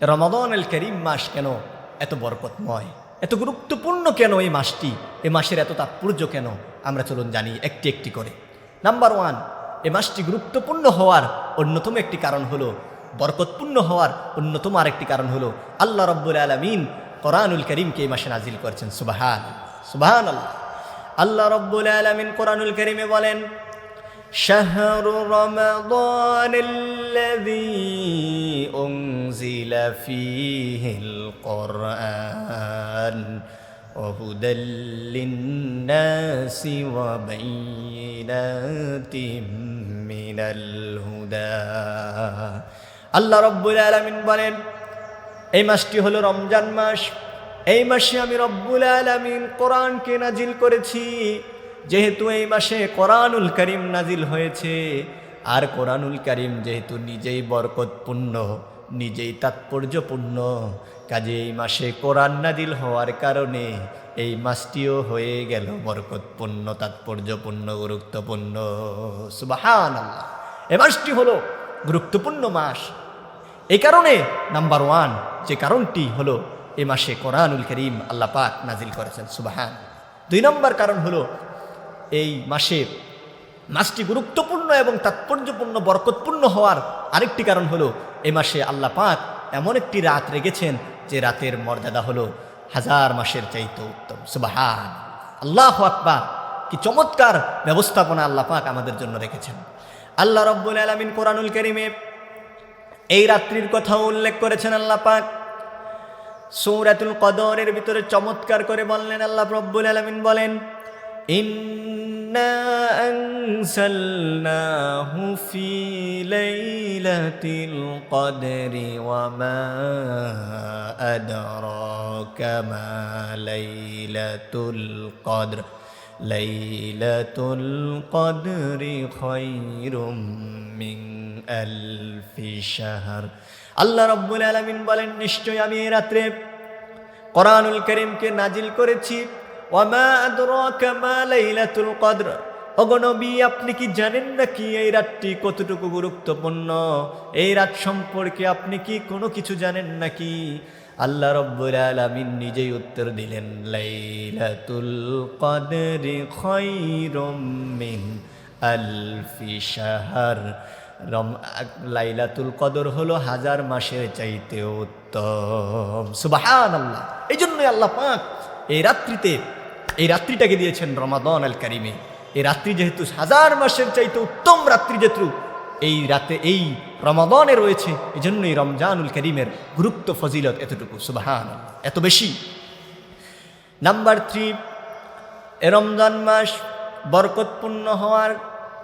রমাদন এল করিম মাস কেন এত বরকতময়? এত গুরুত্বপূর্ণ কেন এই মাসটি? এ মাসের এত তাৎপর্য কেন? আমরা চলুন জানি একটি একটি করে। নাম্বার ওয়ান এ মাসটি গুরুত্বপূর্ণ হওয়ার অন্যতম একটি কারণ হলো, বরকতপূর্ণ হওয়ার অন্যতম আরেকটি কারণ হলো, আল্লাহ রব্বুল আলমিন কোরআনুল করিমকে এই মাসে নাজিল করেছেন। সুবাহান সুবাহান আল্লাহ আল্লাহ রব্বুল আলমিন কোরআনুল করিমে বলেন, শাহরু রমাদান فيه القرآن وهدى للناس وبينات من الهدى আল্লাহ রব্বুল আলমিন বলেন এই মাসটি হলো রমজান মাস এই মাসে আমি রব্বুল আলমিন কোরআনকে নাজিল করেছি যেহেতু এই মাসে কোরআনুল করিম নাজিল হয়েছে আর কোরআনুল করিম যেহেতু নিজেই বরকতপূর্ণ নিজেই তাৎপর্যপূর্ণ। কাজে এই মাসে কোরআন নাজিল হওয়ার কারণে এই মাসটিও হয়ে গেল বরকতপূর্ণ, তাৎপর্যপূর্ণ, গুরুত্বপূর্ণ। সুবাহান আল্লাহ এ মাসটি হলো গুরুত্বপূর্ণ মাস। এই কারণে নাম্বার ওয়ান, যে কারণটি হলো এ মাসে কোরআনুল করিম আল্লাহ পাক নাজিল করেছেন। সুবাহান। দুই নম্বর কারণ হলো এই মাসে মাসটি গুরুত্বপূর্ণ এবং তাৎপর্যপূর্ণ, বরকতপূর্ণ হওয়ার আরেকটি কারণ হলো, এ মাসে আল্লাহ পাক এমন একটি রাত রেখেছেন যে রাতের মর্যাদা হলো হাজার মাসের চাইতে উত্তম। সুবাহান। আল্লাহ আকবার। কি চমৎকার ব্যবস্থাপনা আল্লাহ পাক আমাদের জন্য রেখেছেন। আল্লাহ রব্বুল আলমিন কোরআনুল করিমে এই রাত্রির কথাও উল্লেখ করেছেন আল্লাহ পাক। সৌরাতুল কদরের ভিতরে চমৎকার করে বললেন, আল্লাহ রব্বুল আলমিন বলেন আনসালনাহু ফি লাইলাতিল কদরি ওয়া মা আদরাকা মা লাইলাতুল কদর লাইলাতুল কদরি খায়রুম মিন আলফি শাহর আল্লাহ রব্বুল আলামিন বলেন নিশ্চয় আমি এই রাত্রে কোরআনুল করিমকে নাজিল করেছি। ওয়ামা আদরাকা মা লাইলাতুল কদর। অগনবী আপনি কি জানেন না কি এই রাতটি কতটুকু গুরুত্বপূর্ণ? এই রাত সম্পর্কে আপনি কি কোনো কিছু জানেন নাকি? আল্লাহ রব্বুল আলামিন নিজেই উত্তর দিলেন, লাইলাতুল কদরি খায়রুম মিন আলফি শাহর। রম, লাইলাতুল কদর হলো হাজার মাসের চাইতে উত্তম। সুবাহান আল্লাহ এই জন্যই আল্লাহ পাক এই রাত্রিতে এই রাত্রিটাকে দিয়েছেন রমাদন আল কারিমে। এই রাত্রি যেহেতু হাজার মাসের চাইতে উত্তম রাত্রি যেহেতু, এই রাতে এই রমাদনে রয়েছে এই জন্যই রমজানুল করিমের গুরুত্ব, ফজিলত এতটুকু। সুবাহান এত বেশি। নাম্বার থ্রি, এ রমজান মাস বরকতপূর্ণ হওয়ার,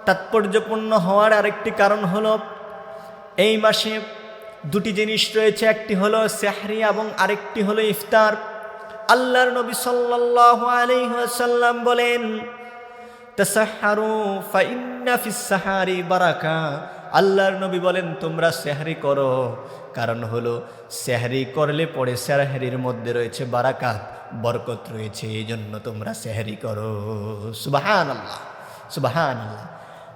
তাৎপর্যপূর্ণ হওয়ার আরেকটি কারণ হল, এই মাসে দুটি জিনিস রয়েছে, একটি হলো সেহরি এবং আরেকটি হলো ইফতার। আল্লাহর নবী সাল্লাল্লাহু আলাইহি ওয়াসাল্লাম বলেন তাসাহারু ফাইন্না ফিস সাহারি বারাকা। আল্লাহর নবী বলেন, তোমরা সেহরি করো। কারণ হলো, সেহরি করলে পরে সেহরির মধ্যে রয়েছে বারাকাত, বরকত রয়েছে এই জন্য তোমরা সেহরি করো। সুবাহান আল্লাহ সুবাহান আল্লাহ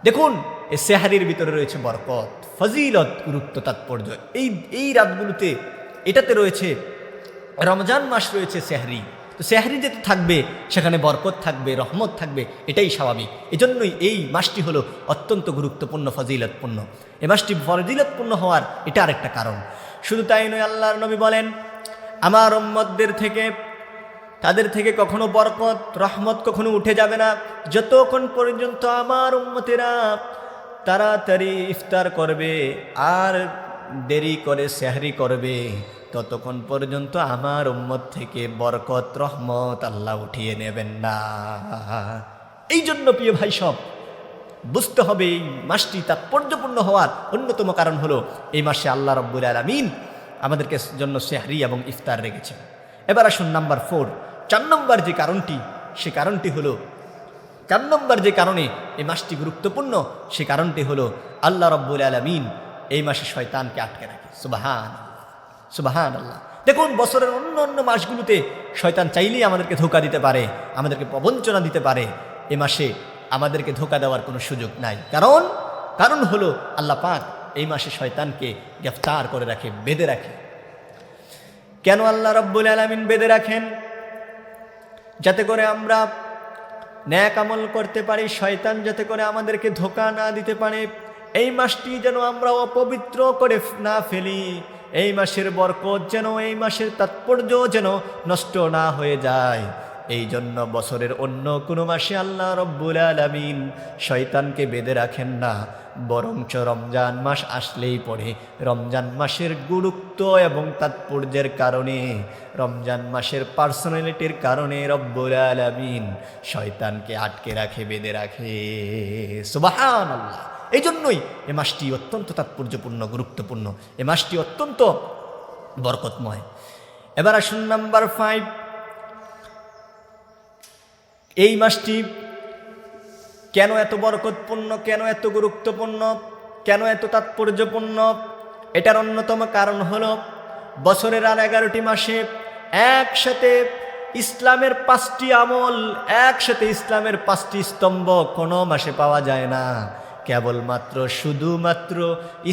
দেখুন, এই সেহারির ভিতরে রয়েছে বরকত, ফজিলত, গুরুত্ব, তাৎপর্য। এই এই রাতগুলোতে এটাতে রয়েছে রমজান মাস রয়েছে সেহরি। তো সেহরি যেতে থাকবে, সেখানে বরকত থাকবে, রহমত থাকবে, এটাই স্বাভাবিক। এজন্যই এই মাসটি হলো অত্যন্ত গুরুত্বপূর্ণ, ফজিলতপূর্ণ। এ মাসটি ফজিলতপূর্ণ হওয়ার এটা আরেকটা কারণ। শুধু তাই নয়, আল্লাহর নবী বলেন, আমার উম্মতদের থেকে, তাদের থেকে কখনো বরকত, রহমত কখনো উঠে যাবে না। যতক্ষণ পর্যন্ত আমার উম্মতেরা তাড়াতাড়ি ইফতার করবে আর দেরি করে সেহরি করবে। ততক্ষণ পর্যন্ত আমার উম্মত থেকে বরকত, রহমত আল্লাহ উঠিয়ে নেবেন না। এই জন্য প্রিয় ভাই সব, বুঝতে হবে এই মাসটি তাৎপর্যপূর্ণ হওয়ার অন্যতম কারণ হলো, এই মাসে আল্লাহ রব্বুল আলমিন আমাদেরকে জন্য সেহরি এবং ইফতার রেখেছেন। এবার আসুন নাম্বার ফোর, চার নম্বর যে কারণটি, সে কারণটি হলো, চার নম্বর যে কারণে এই মাসটি গুরুত্বপূর্ণ, সে কারণটি হলো, আল্লাহ রব্বুল আলমিন এই মাসে শয়তানকে আটকে রাখে। সুবাহান সুবাহান আল্লাহ দেখুন, বছরের অন্য অন্য মাসগুলোতে শয়তান চাইলেই আমাদেরকে ধোকা দিতে পারে, আমাদেরকে প্রবঞ্চনা দিতে পারে। এ মাসে আমাদেরকে ধোকা দেওয়ার কোনো সুযোগ নাই। কারণ কারণ হলো আল্লাহ পাক এই মাসে শয়তানকে গ্রেফতার করে রাখে, বেঁধে রাখে। কেন আল্লাহ রব্বুল আলমিন বেঁধে রাখেন? যাতে করে আমরা ন্যাক আমল করতে পারি, শয়তান যাতে করে আমাদেরকে ধোকা না দিতে পারে। এই মাসটি যেন আমরা অপবিত্র করে না ফেলি। এই মাসের বরকত যেন, এই মাসের তাৎপর্য যেন নষ্ট না হয়ে যায়। এই জন্য বছরের অন্য কোনো মাসে আল্লাহ রব্বুল আলমিন শয়তানকে বেঁধে রাখেন না। বরঞ্চ রমজান মাস আসলেই পড়ে। রমজান মাসের গুরুত্ব এবং তাৎপর্যের কারণে, রমজান মাসের পার্সোনালিটির কারণে রব্বুল আলমিন শয়তানকে আটকে রাখে, বেঁধে রাখে। সুবাহান আল্লাহ এই জন্যই এ মাসটি অত্যন্ত তাৎপর্যপূর্ণ, গুরুত্বপূর্ণ। এ মাসটি অত্যন্ত বরকতময়। এবার আসুন নাম্বার ফাইভ এই মাসটি কেন এত বরকতপূর্ণ, কেন এত গুরুত্বপূর্ণ, কেন এত তাৎপর্যপূর্ণ? এটার অন্যতম কারণ হল বছরের আর এগারোটি মাসে একসাথে ইসলামের পাঁচটি আমল, একসাথে ইসলামের পাঁচটি স্তম্ভ কোনো মাসে পাওয়া যায় না। কেবলমাত্র, শুধুমাত্র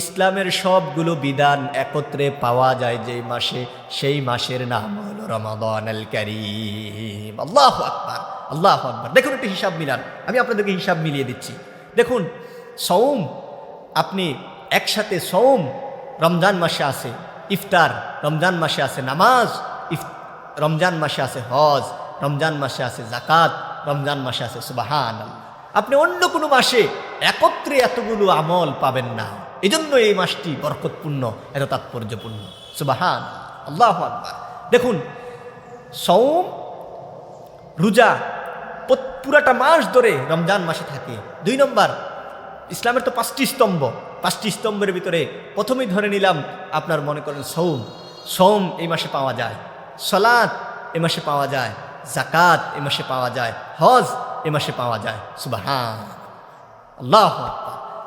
ইসলামের সবগুলো বিধান একত্রে পাওয়া যায় যেই মাসে, সেই মাসের নাম হলো রমাদান আল করিম। আল্লাহ আকবার আল্লাহ আকবার। দেখুন একটু হিসাব মিলান। আমি আপনাদেরকে হিসাব মিলিয়ে দিচ্ছি। দেখুন সৌম আপনি একসাথে সৌম রমজান মাসে আছে, ইফতার রমজান মাসে আছে, নামাজ ইফ রমজান মাসে আছে হজ, রমজান মাসে আছে জাকাত রমজান মাসে আছে সুবাহান আপনি অন্য কোনো মাসে একত্রে এতগুলো আমল পাবেন না। এই জন্য এই মাসটি বরকতপূর্ণ, এত তাৎপর্যপূর্ণ। সুবাহান আল্লাহ আকবার। দেখুন সৌম রোজা পুরাটা মাস ধরে রমজান মাসে থাকে। দুই নম্বর, ইসলামের তো পাঁচটি স্তম্ভ। পাঁচটি স্তম্ভের ভিতরে প্রথমেই ধরে নিলাম আপনার মনে করেন সৌম সোম এই মাসে পাওয়া যায়। সলাদ এ মাসে পাওয়া যায়। জাকাত এ মাসে পাওয়া যায়। হজ এ মাসে পাওয়া যায়। সুবাহান। আল্লাহ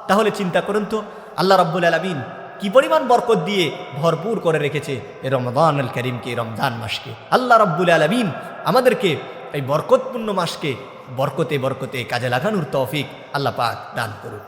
তাহলে চিন্তা করুন তো, আল্লাহ রব্বুল আলমিন কি পরিমাণ বরকত দিয়ে ভরপুর করে রেখেছে এ রমদান আল করিমকে রমজান মাসকে? আল্লাহ রব্বুল আলমিন আমাদেরকে এই বরকতপূর্ণ মাসকে বরকতে বরকতে কাজে লাগানোর তৌফিক আল্লাহ পাক দান করুন